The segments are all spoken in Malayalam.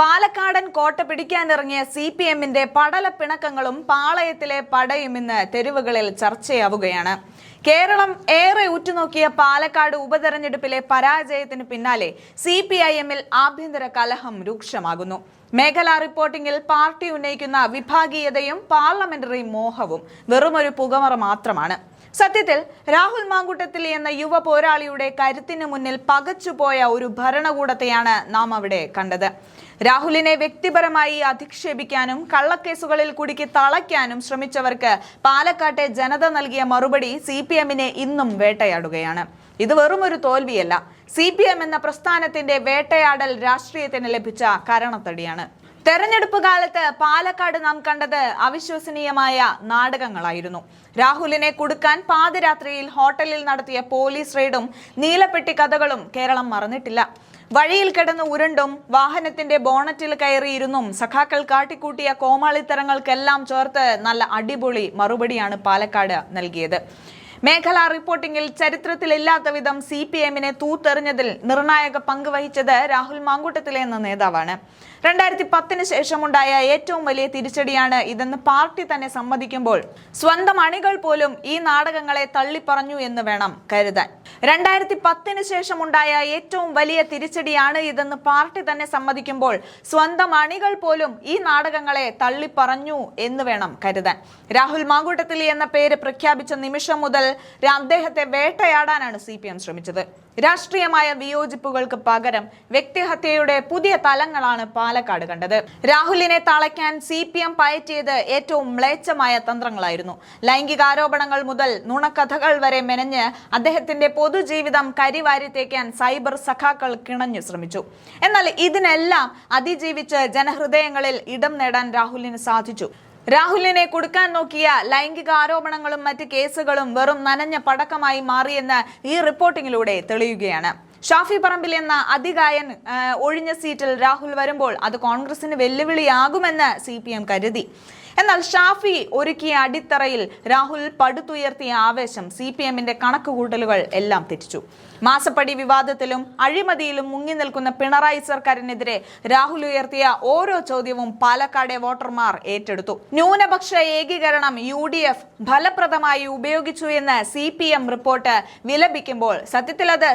പാലക്കാടൻ കോട്ട പിടിക്കാനിറങ്ങിയ സി പി എമ്മിന്റെ പടല പിണക്കങ്ങളും പാളയത്തിലെ പടയും ഇന്ന് തെരുവുകളിൽ ചർച്ചയാവുകയാണ്. കേരളം ഏറെ ഉറ്റുനോക്കിയ പാലക്കാട് ഉപതെരഞ്ഞെടുപ്പിലെ പരാജയത്തിന് പിന്നാലെ സി പി ഐ എമ്മിൽ ആഭ്യന്തര കലഹം രൂക്ഷമാകുന്നു. മേഖലാ റിപ്പോർട്ടിംഗിൽ പാർട്ടി ഉന്നയിക്കുന്ന വിഭാഗീയതയും പാർലമെന്ററി മോഹവും വെറുമൊരു പുകമറ മാത്രമാണ്. സത്യത്തിൽ രാഹുൽ മാങ്കുട്ടത്തിൽ എന്ന യുവ പോരാളിയുടെ കരുത്തിന് മുന്നിൽ പകച്ചുപോയ ഒരു ഭരണകൂടത്തെയാണ് നാം അവിടെ കണ്ടത്. രാഹുലിനെ വ്യക്തിപരമായി അധിക്ഷേപിക്കാനും കള്ളക്കേസുകളിൽ കുടുക്കി തളയ്ക്കാനും ശ്രമിച്ചവർക്ക് പാലക്കാട്ടെ ജനത നൽകിയ മറുപടി സി പി എമ്മിനെ ഇന്നും വേട്ടയാടുകയാണ്. ഇത് വെറും ഒരു തോൽവിയല്ല. സി പി എം എന്ന പ്രസ്ഥാനത്തിന്റെ വേട്ടയാടൽ രാഷ്ട്രീയത്തിന് ലഭിച്ച കരണത്തടിയാണ്. തെരഞ്ഞെടുപ്പ് കാലത്ത് പാലക്കാട് നാം കണ്ടത് അവിശ്വസനീയമായ നാടകങ്ങളായിരുന്നു. രാഹുലിനെ കൊടുക്കാൻ പാതിരാത്രിയിൽ ഹോട്ടലിൽ നടത്തിയ പോലീസ് റെയ്ഡും നീലപ്പെട്ടി കഥകളും കേരളം മറന്നിട്ടില്ല. വഴിയിൽ കിടന്ന് ഉരുണ്ടും വാഹനത്തിന്റെ ബോണറ്റിൽ കയറിയിരുന്നും സഖാക്കൾ കാട്ടിക്കൂട്ടിയ കോമാളിത്തരങ്ങൾക്കെല്ലാം ചേർത്ത് നല്ല അടിപൊളി മറുപടിയാണ് പാലക്കാട് നൽകിയത്. മേഖലാ റിപ്പോർട്ടിംഗിൽ ചരിത്രത്തിലില്ലാത്ത വിധം സി പി എമ്മിനെ തൂത്തെറിഞ്ഞതിൽ നിർണായക പങ്ക് വഹിച്ചത് രാഹുൽ മാങ്കൂട്ടത്തിലെ എന്ന നേതാവാണ്. രണ്ടായിരത്തി പത്തിന് ശേഷമുണ്ടായ ഏറ്റവും വലിയ തിരിച്ചടിയാണ് ഇതെന്ന് പാർട്ടി തന്നെ സമ്മതിക്കുമ്പോൾ സ്വന്തം അണികൾ പോലും ഈ നാടകങ്ങളെ തള്ളിപ്പറഞ്ഞു എന്ന് വേണം കരുതാൻ. രണ്ടായിരത്തി പത്തിന് ശേഷം ഉണ്ടായ ഏറ്റവും വലിയ തിരിച്ചടിയാണ് ഇതെന്ന് പാർട്ടി തന്നെ സമ്മതിക്കുമ്പോൾ സ്വന്തം അണികൾ പോലും ഈ നാടകങ്ങളെ തള്ളിപ്പറഞ്ഞു എന്ന് വേണം കരുതാൻ. രാഹുൽ മാങ്കൂട്ടത്തിലി എന്ന പേര് പ്രഖ്യാപിച്ച നിമിഷം മുതൽ അദ്ദേഹത്തെ വേട്ടയാടാനാണ് സി ശ്രമിച്ചത്. രാഷ്ട്രീയമായ വിയോജിപ്പുകൾക്ക് പകരം വ്യക്തിഹത്യയുടെ പുതിയ തലങ്ങളാണ് പാലക്കാട് കണ്ടത്. രാഹുലിനെ തളയ്ക്കാൻ സി പി എം പയറ്റിയത് ഏറ്റവും മ്ലേച്ഛമായ തന്ത്രങ്ങളായിരുന്നു. ലൈംഗികാരോപണങ്ങൾ മുതൽ നുണക്കഥകൾ വരെ മെനഞ്ഞ് അദ്ദേഹത്തിന്റെ പൊതുജീവിതം കരിവാരി തേക്കാൻ സൈബർ സഖാക്കൾ കിണഞ്ഞു ശ്രമിച്ചു. എന്നാൽ ഇതിനെല്ലാം അതിജീവിച്ച് ജനഹൃദയങ്ങളിൽ ഇടം നേടാൻ രാഹുലിന് സാധിച്ചു. രാഹുലിനെ കൊടുക്കാൻ നോക്കിയ ലൈംഗിക ആരോപണങ്ങളും മറ്റ് കേസുകളും വെറും നനഞ്ഞ പടക്കമായി മാറിയെന്ന് ഈ റിപ്പോർട്ടിങ്ങിലൂടെ തെളിയുകയാണ്. ഷാഫി പറമ്പിൽ എന്ന അതികായൻ ഒഴിഞ്ഞ സീറ്റിൽ രാഹുൽ വരുമ്പോൾ അത് കോൺഗ്രസിന് വെല്ലുവിളിയാകുമെന്ന് സി പി എം കരുതി. എന്നാൽ ഷാഫി ഒരുക്കിയ അടിത്തറയിൽ രാഹുൽ പടുത്തുയർത്തിയ ആവേശം സി പി എമ്മിന്റെ കണക്കുകൂട്ടലുകൾ എല്ലാം തെറ്റിച്ചു. മാസപ്പടി വിവാദത്തിലും അഴിമതിയിലും മുങ്ങി നിൽക്കുന്ന പിണറായി സർക്കാരിനെതിരെ രാഹുൽ ഉയർത്തിയ ഓരോ ചോദ്യവും പാലക്കാടെ വോട്ടർമാർ ഏറ്റെടുത്തു. ന്യൂനപക്ഷ ഏകീകരണം യു ഡി എഫ് ഫലപ്രദമായി ഉപയോഗിച്ചു എന്ന് സി പി എം റിപ്പോർട്ട് വിലപിക്കുമ്പോൾ സത്യത്തിൽ അത്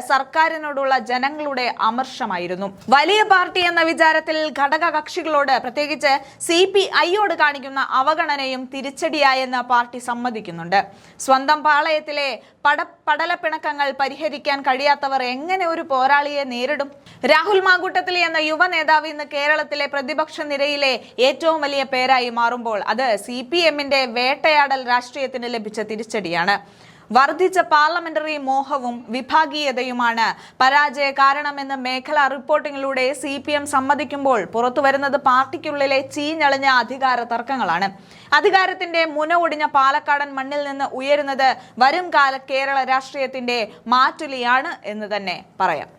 സർക്കാരിനോടുള്ള ജനങ്ങളുടെ അമർഷമായിരുന്നു. വലിയ പാർട്ടി എന്ന വിചാരത്തിൽ ഘടക കക്ഷികളോട് പ്രത്യേകിച്ച് സി പി ഐയോട് കാണിക്കുന്ന അവഗണനയും തിരിച്ചടിയായെന്ന് പാർട്ടി സമ്മതിക്കുന്നുണ്ട്. സ്വന്തം പാളയത്തിലെ പട പടലപ്പിണക്കങ്ങൾ പരിഹരിക്കാൻ കഴിയാത്തവർ എങ്ങനെ ഒരു പോരാളിയെ നേരിടും? രാഹുൽ മാങ്കൂട്ടത്തിൽ എന്ന യുവ നേതാവ് ഇന്ന് കേരളത്തിലെ പ്രതിപക്ഷ നിരയിലെ ഏറ്റവും വലിയ പേരായി മാറുമ്പോൾ അത് സി പി എമ്മിന്റെ വേട്ടയാടൽ രാഷ്ട്രീയത്തിന് ലഭിച്ച തിരിച്ചടിയാണ്. വർദ്ധിച്ച പാർലമെന്ററി മോഹവും വിഭാഗീയതയുമാണ്. പരാജയ കാരണമെന്ന് മേഖലാ റിപ്പോർട്ടിങ്ങിലൂടെ സി പി എം സമ്മതിക്കുമ്പോൾ പുറത്തുവരുന്നത് പാർട്ടിക്കുള്ളിലെ ചീഞ്ഞളിഞ്ഞ അധികാര തർക്കങ്ങളാണ്. അധികാരത്തിന്റെ മുന ഒടിഞ്ഞ പാലക്കാടൻ മണ്ണിൽ നിന്ന് ഉയരുന്നത് വരും കാല കേരള രാഷ്ട്രീയത്തിന്റെ മാറ്റുലിയാണ് എന്ന് തന്നെ പറയാം.